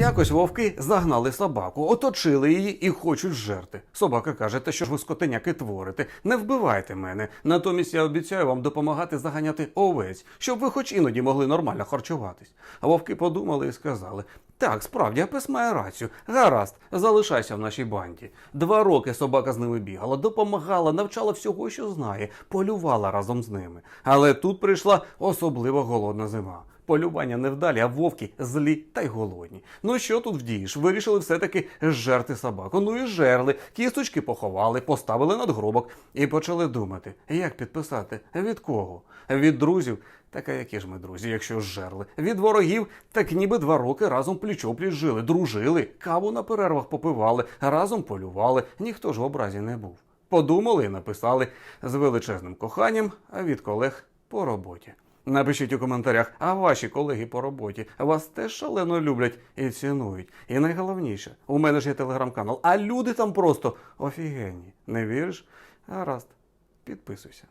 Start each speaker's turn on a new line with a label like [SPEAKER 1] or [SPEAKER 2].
[SPEAKER 1] Якось вовки загнали собаку, оточили її і хочуть жерти. Собака каже, та що ж ви скотиняки творите, не вбивайте мене. Натомість я обіцяю вам допомагати заганяти овець, щоб ви хоч іноді могли нормально харчуватись. А вовки подумали і сказали: так, справді, апес має рацію. Гаразд, залишайся в нашій банді. Два роки собака з ними бігала, допомагала, навчала всього, що знає, полювала разом з ними. Але тут прийшла особливо голодна зима. Полювання невдалі, а вовки злі та й голодні. Ну що тут вдієш? Вирішили все-таки жерти собаку. Ну і жерли, кісточки поховали, поставили надгробок і почали думати, як підписати, від кого? Від друзів. Так а які ж ми друзі, якщо жерли? Від ворогів, так ніби два роки разом пліч-опліч жили, дружили, каву на перервах попивали, разом полювали, ніхто ж в образі не був. Подумали і написали з величезним коханням, від колег по роботі. Напишіть у коментарях, а ваші колеги по роботі вас теж шалено люблять і цінують. І найголовніше, у мене ж є телеграм-канал, а люди там просто офігенні. Не віриш? Гаразд, підписуйся.